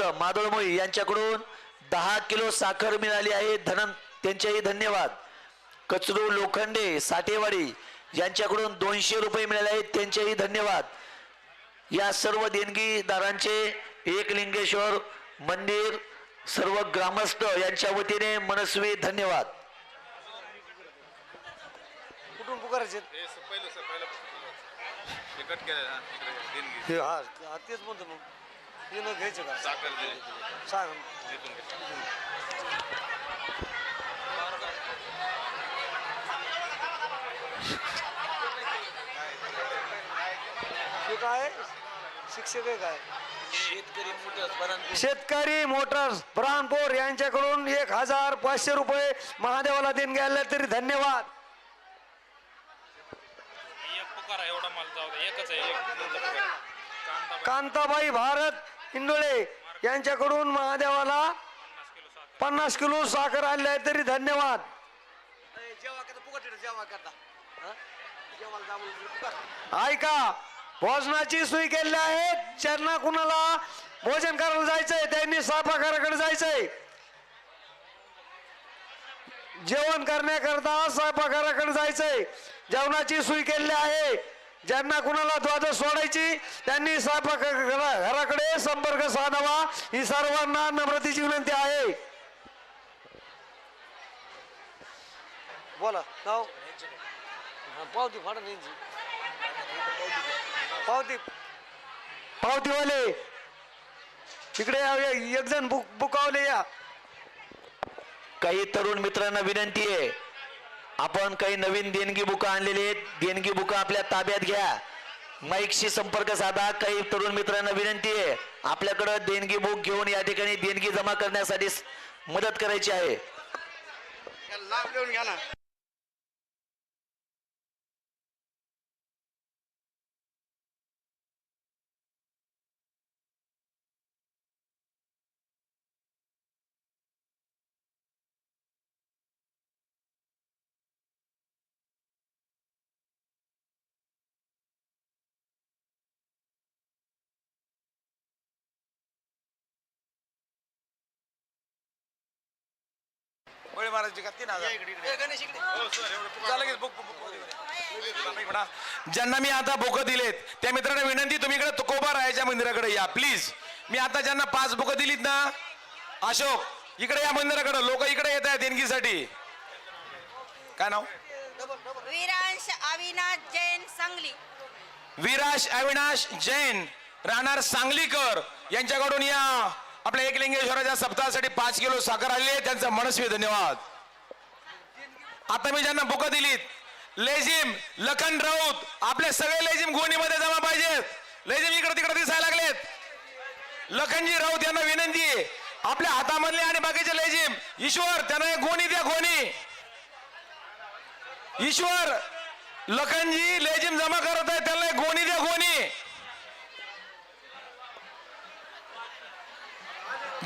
मादळमोई यांच्याकडून दहा किलो साखर मिळाली आहे. धन त्यांचेही धन्यवाद. कचरू लोखंडे साठेवाडी यांच्याकडून दोनशे रुपये मिळाले आहेत. त्यांचेही धन्यवाद. या सर्व देणगीदारांचे एकलिंगेश्वर मंदिर सर्व ग्रामस्थ यांच्या वतीने मनस्वी धन्यवाद. कुठून पुकारायचे? हे हे हे हा हा, तेच म्हणतो मग. घ्यायचं का? साखर सांग. काय? शिक्षक आहे काय? शेतकरी मोटर्स ब्राह्मपूर यांच्याकडून एक हजार पाचशे रुपये महादेवाला देणगी आले तरी धन्यवाद. एक पुकारा एवढा माल जाऊ दे. एकच आहे एक. कांदा कांताबाई भारत इंदोळे यांच्याकडून महादेवाला पन्नास किलो साखर आणले आहे तरी धन्यवाद. ऐका भोजनाची सोय केली आहे ज्यांना कुणाला भोजन करायला जायचंय त्यांनी स्वयंपाकाकडे जायचंय. जेवण करण्याकरता स्वयंपाकाकडे जायचंय. जेवणाची सोय केली आहे. ज्यांना कुणाला द्वादश सोडायची त्यांनी स्वयंपाक घराकडे संपर्क साधावा. ही सर्वांना नम्रतेची विनंती आहे. बोला नाव? पावती फाडा पावती. पावतीवाले इकडे एक जण बुक बुकावले या. काही तरुण मित्रांना विनंती आहे आपण काही नवीन देणगी बुका आणलेली आहेत. देणगी बुका आपल्या ताब्यात घ्या. माईकशी संपर्क साधा. काही तरुण मित्रांना विनंती आहे. आपल्याकडं देणगी बुक घेऊन या ठिकाणी देणगी जमा करण्यासाठी मदत करायची आहे. गोळी का? तीन हजार. हो सर एवढं पुकार- झालं की बुक बुक बुक म्हणा. ज्यांना मी आता बुक दिलेत त्या मित्रांना विनंती तुम्ही इकडे तुकोबा राहायच्या मंदिराकडे या प्लीज मी आता ज्यांना पाच बुक दिलीत ना अशोक इकडे या मंदिराकडे. लोक इकडे येत आहेत देणगीसाठी. काय नाव? विरांश अविनाश जैन सांगली. विराश अविनाश जैन राहणार सांगलीकर. यांच्याकडून या. आपल्या एकलिंगेश्वराच्या सप्ताहासाठी पाच किलो साखर आली आहे त्यांचा मनस्वी धन्यवाद. आता मी ज्यांना बुक दिलीत लेझिम लखन राऊत आपले सगळे लेझिम गोणीमध्ये जमा पाहिजेत लेझिम इकडे तिकडे दिसायला लागलेत. लखनजी राऊत यांना विनंती आहे आपल्या हातामधले आणि बाकीचे लेझिम ईश्वर त्यांना एक गोणी द्या गोणी. ईश्वर लखनजी लेझिम जमा करत आहे त्यांना एक गोणी द्या गोणी.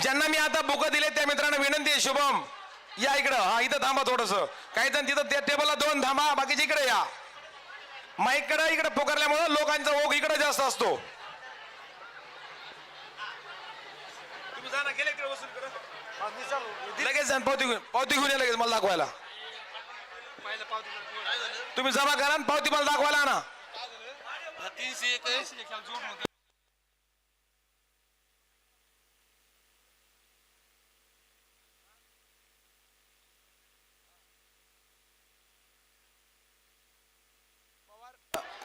ज्यांना मी आता बुक दिले त्या मित्रांना विनंती आहे शुभम. या इकडं. हा इथं थांबा थोडस. काही जण तिथं त्या टेबलला दोन थांबा. बाकीचे इकडे या. माईककडे इकडे पोकारल्यामुळे लोकांचा ओघ इकडे जास्त असतो. लगेच जाण पावती घेऊन. पावती घेऊन या लगेच मला दाखवायला. तुम्ही जमा करा पावती मला दाखवायला ना तीनशे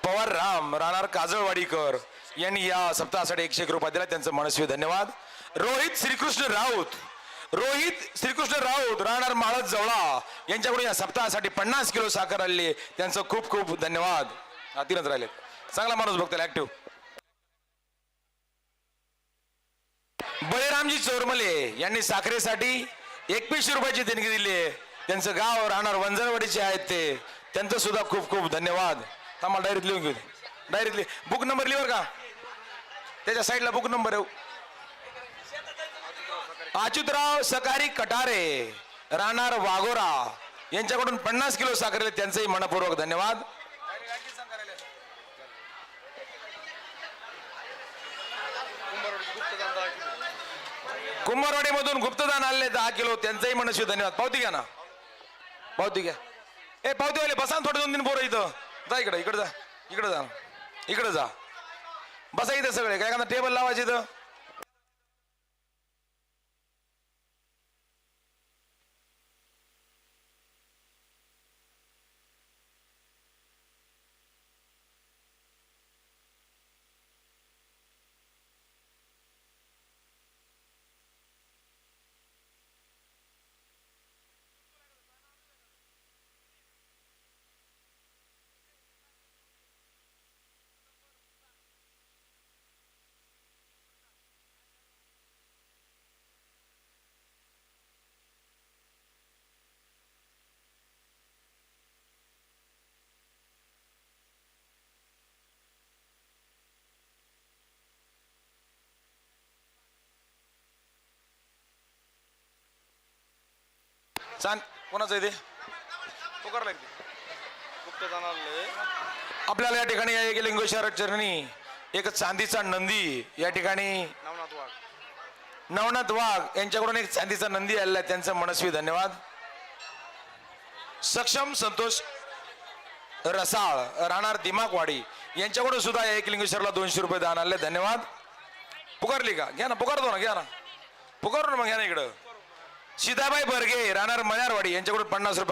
पवार राम राहणार काजळवाडीकर यांनी या सप्ताहासाठी एकशे एक रुपया दिला. त्यांचं मनस्वी धन्यवाद. रोहित श्रीकृष्ण राऊत. रोहित श्रीकृष्ण राऊत राहणार माळत जवळा. यांच्याकडून या सप्ताहासाठी पन्नास किलो साखर आणली त्यांचं खूप खूप धन्यवाद. हातीनच राहिले. चांगला माणूस बघताय ऍक्टिव्ह बळीरामजी चोरमले यांनी साखरेसाठी एकवीसशे रुपयाची देणगी दिली आहे. त्यांचं गाव राहणार वंजरवाडीचे आहेत ते. त्यांचं सुद्धा खूप खूप धन्यवाद. आम्हाला डायरीत लिहून घेऊ डायरीत लिह. बुक नंबर लिहिवर का? त्याच्या साईडला बुक नंबर आहे अच्युतराव सकारी कटारे राहणार वाघोरा. यांच्याकडून पन्नास किलो साखरेले त्यांचंही मनपूर्वक धन्यवाद. कुंभारवाडीमधून गुप्तदान आले दहा किलो. त्यांचंही मनस्वी धन्यवाद. पावती घ्या ना. पावती घ्या. ए पावतीवाले बसा थोडे दोन दिन पोरं इथं. जा इकडे इकडे जा इकडे जा. इकडे जा. बसा इथं सगळे काय का टेबल लावायचे इथं? सांग कोणाचं आहे ते? पुकारलं आपल्याला या ठिकाणी या एकलिंगेश्वर चरणी एक चांदीचा नंदी या ठिकाणी नवनाथ वाघ. यांच्याकडून एक चांदीचा नंदी आलेला आहे. त्यांचं मनस्वी धन्यवाद. सक्षम संतोष रसाळ राहणार दिमागवाडी यांच्याकडून सुद्धा या एकलिंगेश्वरला दोनशे रुपये दान आले धन्यवाद. पुकारली का? घ्या ना पुकारतो ना घ्या ना. पुकारू ना मग घ्या ना इकडं. सीताबाई बर्गे राहणार मण्यारवाडी यांच्याकडून पन्नास रुपये.